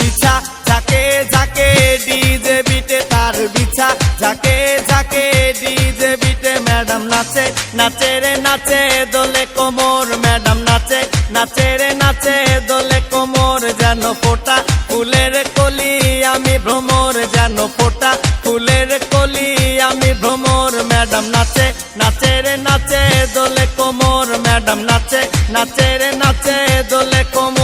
বিছা ঝাকে ঝাকে DJ বিটে তার বিছা ঝাকে ঝাকে DJ বিটে ম্যাডাম নাচে নাচে রে নাচে দোলে কোমর ম্যাডাম নাচে নাচে রে নাচে দোলে কোমর, যেন ফোটা, ফুলের কলি আমি ভ্রমর, যেন ফোটা, ফুলের কলি আমি ভ্রমর ম্যাডাম নাচে নাচে রে নাচে দোলে কোমর ম্যাডাম নাচে নাচে রে নাচে দোলে কোমর।